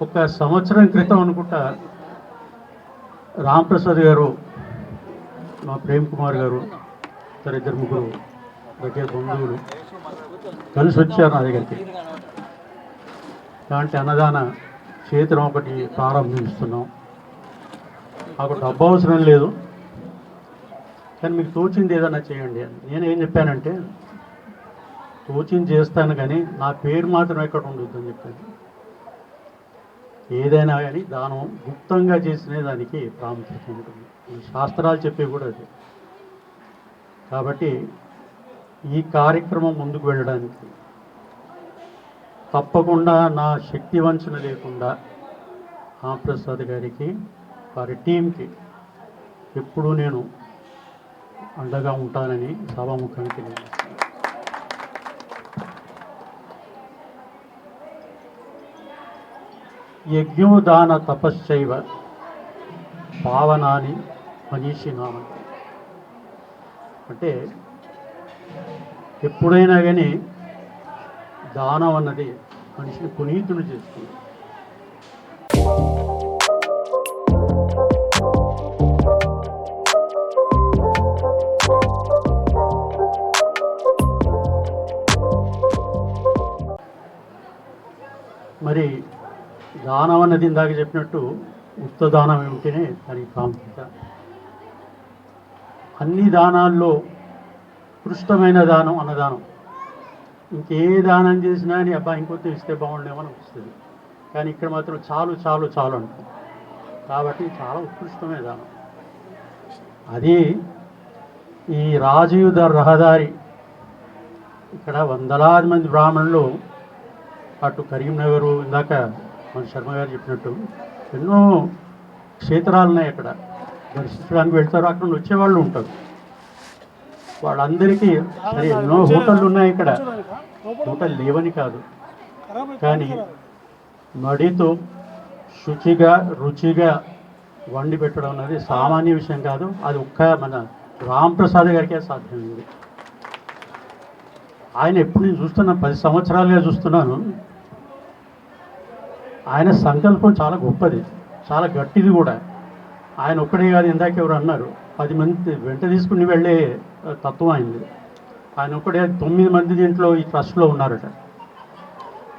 ఒక సంవత్సరం క్రితం అనుకుంటా రాంప్రసాద్ గారు మా ప్రేమ్ కుమార్ గారు ఇతర ఇద్దరు ముగ్గురు దగ్గర బంధువులు కలిసి వచ్చారు నా దగ్గరికి. దాంట్లో అన్నదాన క్షేత్రం ఒకటి ప్రారంభిస్తున్నాం. మాకు డబ్బు అవసరం లేదు. కానీ మీకు తోచింది ఏదైనా చేయండి. అని నేను ఏం చెప్పానంటే తోచింది చేస్తాను కానీ నా పేరు మాత్రం ఎక్కడ ఉండొద్దని చెప్పాను. ఏదైనా కానీ దానం గుప్తంగా చేసినే దానికి ప్రాముఖ్యత ఉంటుంది. శాస్త్రాలు చెప్పే కూడా అది. కాబట్టి ఈ కార్యక్రమం ముందుకు వెళ్ళడానికి తప్పకుండా నా శక్తి వంచన లేకుండా ఆంప్రసాద్ గారికి వారి టీంకి ఎప్పుడూ నేను అండగా ఉంటానని సభాముఖానికి నేను యజ్ఞోదాన తపశ్చైవ భావనాని మనీషి నామ అంటే ఎప్పుడైనా కానీ దానం అన్నది మనిషిని పునీతుని చేస్తుంది. దానం అన్నది ఇందాక చెప్పినట్టు ఉత్త దానం ఏమిటనే దానికి ప్రాముఖ్యత. అన్ని దానాల్లో ఉత్కృష్టమైన దానం అన్నదానం. ఇంకే దానం చేసినా అని అబ్బా ఇంకొంచెం ఇస్తే బాగుండేమో అనిపిస్తుంది. కానీ ఇక్కడ మాత్రం చాలు చాలు చాలు అంటాం. కాబట్టి చాలా ఉత్కృష్టమైన దానం. అది ఈ రాజీవ్ రహదారి ఇక్కడ వందలాది మంది బ్రాహ్మణులు అటు కరీంనగర్ ఇందాక మన శర్మ గారు చెప్పినట్టు ఎన్నో క్షేత్రాలు ఉన్నాయి అక్కడ దర్శించడానికి వెళ్తారు. అక్కడ నుండి వచ్చేవాళ్ళు ఉంటారు. వాళ్ళందరికీ సరే ఎన్నో హోటళ్ళు ఉన్నాయి ఇక్కడ. హోటల్ లేవని కాదు. కానీ మడితో శుచిగా రుచిగా వండి పెట్టడం అనేది సామాన్య విషయం కాదు. అది ఒక్క మన రాంప్రసాద్ గారికే సాధ్యమైంది. ఆయన ఎప్పుడు నేను చూస్తున్నా పది సంవత్సరాలుగా చూస్తున్నాను. ఆయన సంకల్పం చాలా గొప్పది చాలా గట్టిది కూడా. ఆయన ఒక్కడే కాదు ఇందాక ఎవరు అన్నారు పది మంది వెంట తీసుకుని వెళ్ళే తత్వం అయింది ఆయన ఒక్కడే తొమ్మిది మంది దీంట్లో ఈ ట్రస్ట్లో ఉన్నారట.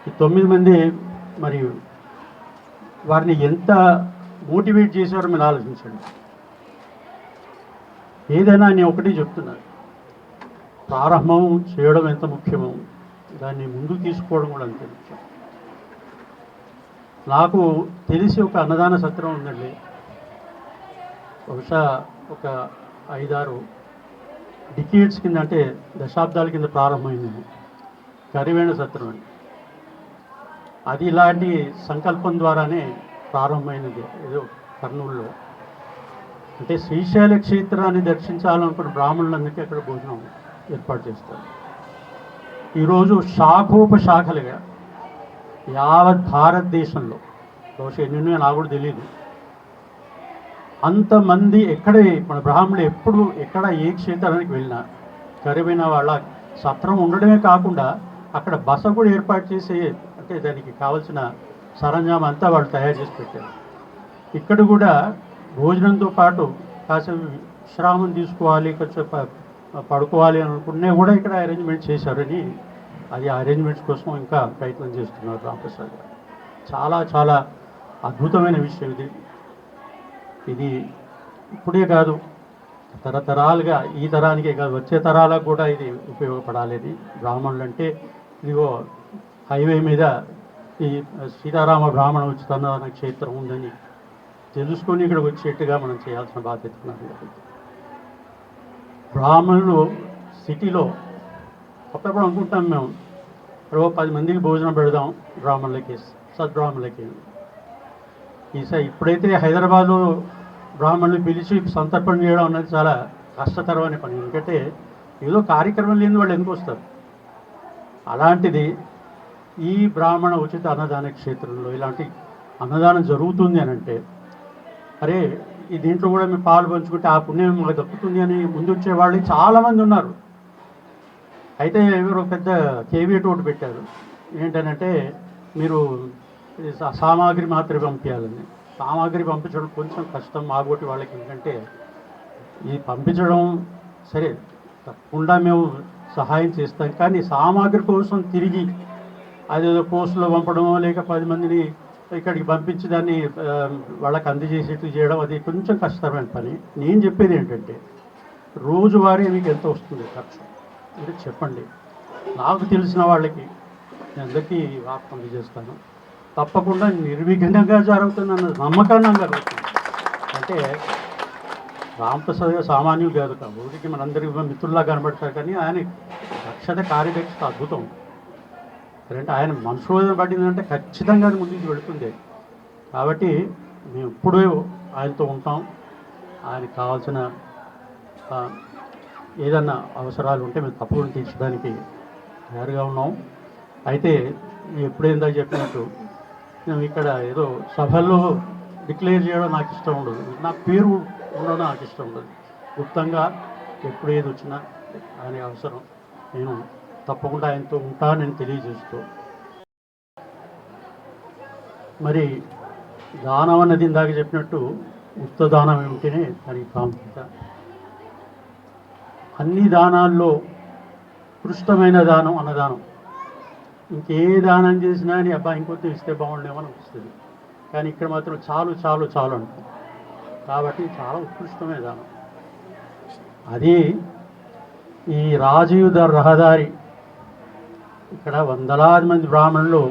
ఈ తొమ్మిది మంది మరి వారిని ఎంత మోటివేట్ చేశారో మీరు ఆలోచించండి. ఏదైనా నేను ఒకటి చెప్తున్నాను ప్రారంభం చేయడం ఎంత ముఖ్యమో దాన్ని ముందుకు తీసుకోవడం కూడా అంతే ముఖ్యం. నాకు తెలిసి ఒక అన్నదాన సత్రం ఉందండి. బహుశా ఒక ఐదారు డికేట్స్ కింద అంటే దశాబ్దాల కింద ప్రారంభమైంది కరివేణ సత్రం అని అది ఇలాంటి సంకల్పం ద్వారానే ప్రారంభమైనది. ఏదో కర్నూలులో. అంటే శ్రీశైల క్షేత్రాన్ని దర్శించాలనుకున్న బ్రాహ్మణులందరికీ అక్కడ భోజనం ఏర్పాటు చేస్తారు. ఈరోజు శాఖోపశాఖలుగా యావత్ భారతదేశంలో బహుశా ఎన్ని నాకు కూడా తెలియదు అంతమంది ఎక్కడ మన బ్రాహ్మణులు ఎప్పుడు ఎక్కడ ఏ క్షేత్రానికి వెళ్ళినా కరివైన వాళ్ళ సత్రం ఉండడమే కాకుండా అక్కడ బస కూడా ఏర్పాటు చేసే అంటే దానికి కావలసిన సరంజామం అంతా వాళ్ళు తయారు చేసి పెట్టారు. ఇక్కడ కూడా భోజనంతో పాటు కాసేపు విశ్రామం తీసుకోవాలి కొంచెం పడుకోవాలి అనుకునే కూడా ఇక్కడ అరేంజ్మెంట్ చేశారని అది అరేంజ్మెంట్స్ కోసం ఇంకా ప్రయత్నం చేస్తున్నారు రామప్రసాద్ గారు. చాలా చాలా అద్భుతమైన విషయం ఇది. ఇది ఇప్పుడే కాదు తరతరాలుగా ఈ తరానికే కాదు వచ్చే తరాలకు కూడా ఇది ఉపయోగపడాలి ఇది బ్రాహ్మణులు అంటే ఇదిగో హైవే మీద ఈ సీతారామ బ్రాహ్మణ ఉచితన్న క్షేత్రం ఉందని తెలుసుకొని ఇక్కడికి వచ్చేట్టుగా మనం చేయాల్సిన బాధ్యత బ్రాహ్మణులు సిటీలో అప్పుడప్పుడు అనుకుంటాం మేము. ఓ పది మందికి భోజనం పెడదాం బ్రాహ్మణులకి సద్బ్రాహ్మణులకి. ఈసారి ఇప్పుడైతే హైదరాబాద్లో బ్రాహ్మణులు పిలిచి సంతర్పణ చేయడం అనేది చాలా కష్టతరమైన పని. ఎందుకంటే ఏదో కార్యక్రమం లేని వాళ్ళు ఎందుకు వస్తారు? అలాంటిది ఈ బ్రాహ్మణ ఉచిత అన్నదాన క్షేత్రంలో ఇలాంటి అన్నదానం జరుగుతుంది అని అంటే అరే ఈ దీంట్లో కూడా మేము పాలు పంచుకుంటే ఆ పుణ్యం మాకు దక్కుతుంది అని ముందు వచ్చే వాళ్ళు చాలామంది ఉన్నారు. అయితే ఎవరో పెద్ద కేవీఎట్ ఒకటి పెట్టారు. ఏంటనంటే మీరు ఇది సామాగ్రి మాత్రమే పంపించాలని. సామాగ్రి పంపించడం కొంచెం కష్టం మాగోటి వాళ్ళకి ఎందుకంటే ఈ పంపించడం సరే తప్పకుండా మేము సహాయం చేస్తాం. కానీ సామాగ్రి కోసం తిరిగి అదేదో పోస్టులో పంపడమో లేక పది మందిని ఇక్కడికి పంపించి దాన్ని వాళ్ళకి అందజేసేట్టు చేయడం అది కొంచెం కష్టమైన పని. నేను చెప్పేది ఏంటంటే రోజువారీ మీకు ఎంత వస్తుంది ఖర్చు? మీరు చెప్పండి. నాకు తెలిసిన వాళ్ళకి నేను అందరికీ వార్త అందజేస్తాను. తప్పకుండా నిర్విఘ్నంగా జరుగుతుందన్న నమ్మకాన్ని నాకు కలుగుతుంది అంటే రామప్రసాద్ గారు సామాన్యులు కాదు ఊరికి మనందరికీ మిత్రుల్లా కనబడతారు కానీ ఆయన దక్షత కార్యదక్షత అద్భుతం. అంటే ఆయన మనసులో పడిందంటే ఖచ్చితంగా అది ముందుకు వెళుతుంది. కాబట్టి మేము ఎప్పుడూ ఆయనతో ఉంటాం. ఆయనకు కావాల్సిన ఏదన్నా అవసరాలు ఉంటే మేము తప్పకుండా తీర్చడానికి తయారుగా ఉన్నాం. అయితే ఎప్పుడైందా చెప్పినట్టు మేము ఇక్కడ ఏదో సభల్లో డిక్లేర్ చేయడం నాకు ఇష్టం ఉండదు. నా పేరు ఉండడం నాకు ఇష్టం ఉండదు. గుప్తంగా ఎప్పుడు ఏది వచ్చినా అనే అవసరం నేను తప్పకుండా ఆయనతో ఉంటానని తెలియజేస్తూ. మరి దానం అన్నది ఇందాక చెప్పినట్టు ఉత్త దానం ఏమిటనే దానికి ప్రాముఖ్యత. అన్ని దానాల్లో ఉత్కృష్టమైన దానం అన్నదానం. ఇంకే దానం చేసినా అని అబ్బా ఇంకొద్దు ఇస్తే బాగుండేమని అనిపిస్తుంది. కానీ ఇక్కడ మాత్రం చాలు చాలు చాలు అంటాం కాబట్టి చాలా ఉత్కృష్టమైన దానం. అది ఈ రాజీవ్ రహదారి ఇక్కడ వందలాది మంది బ్రాహ్మణులు